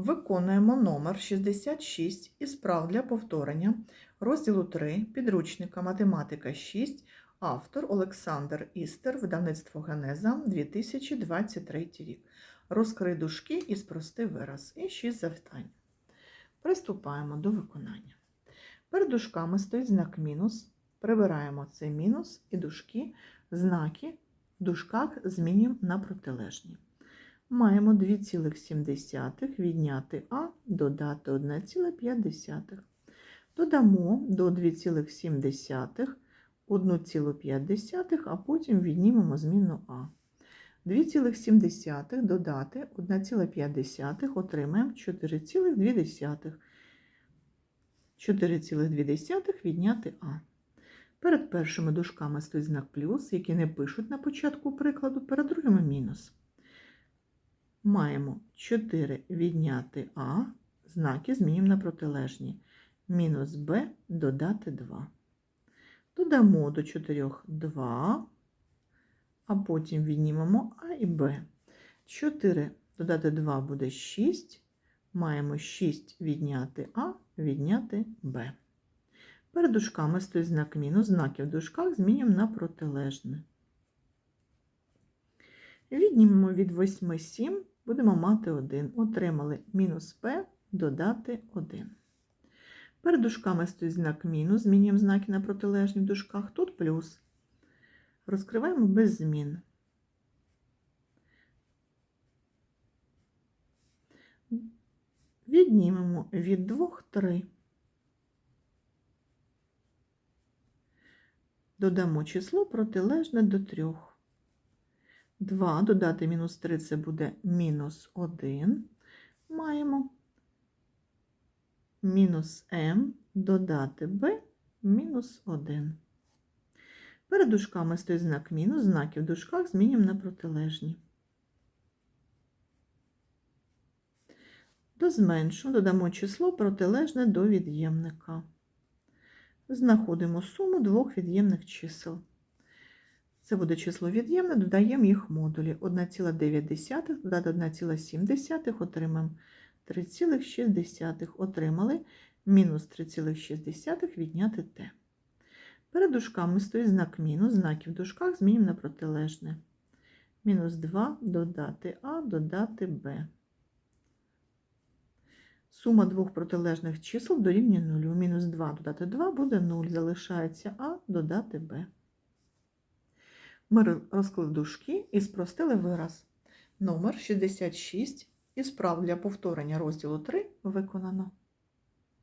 Виконуємо номер 66 із прав для повторення розділу 3 підручника Математика 6, автор Олександр Істер, видавництво Генеза 2023 рік. Розкрий дужки і спрости вираз. І 6 завдань. Приступаємо до виконання. Перед дужками стоїть знак мінус. Прибираємо цей мінус і дужки, знаки в дужках змінюємо на протилежні. Маємо 2,7 відняти А, додати 1,5. Додамо до 2,7 1,5, а потім віднімемо змінну А. 2,7 додати 1,5 отримаємо 4,2. 4,2 відняти А. Перед першими дужками стоїть знак плюс, який не пишуть на початку прикладу, перед другими мінус. Маємо 4 відняти А, знаки змінюємо на протилежні. Мінус Б додати 2. Додамо до 4 2, а потім віднімемо А і Б. 4 додати 2 буде 6. Маємо 6 відняти А, відняти Б. Перед дужками стоїть знак мінус, знаки в дужках змінюємо на протилежне. Віднімемо від 8 7, будемо мати 1. Отримали мінус П додати 1. Перед дужками стоїть знак мінус, змінюємо знаки на протилежні в дужках, тут плюс. Розкриваємо без змін. Віднімемо від 2 3. Додамо число протилежне до 3. 2 додати мінус 3 це буде мінус 1. Маємо мінус m додати b мінус 1. Перед дужками стоїть знак мінус, знаки в дужках змінюємо на протилежні. До зменшу додамо число протилежне до від'ємника. Знаходимо суму двох від'ємних чисел. Це буде число від'ємне, додаємо їх модулі. 1,9 додати 1,7 отримаємо 3,6. Отримали мінус 3,6 відняти t. Перед дужками стоїть знак мінус, знаки в дужках змінюємо на протилежне. Мінус 2 додати А, додати Б. Сума двох протилежних чисел дорівнює 0. Мінус 2 додати 2 буде 0. Залишається А додати Б. Ми розклали дужки і спростили вираз. Номер 66 і справ для повторення розділу 3 виконано.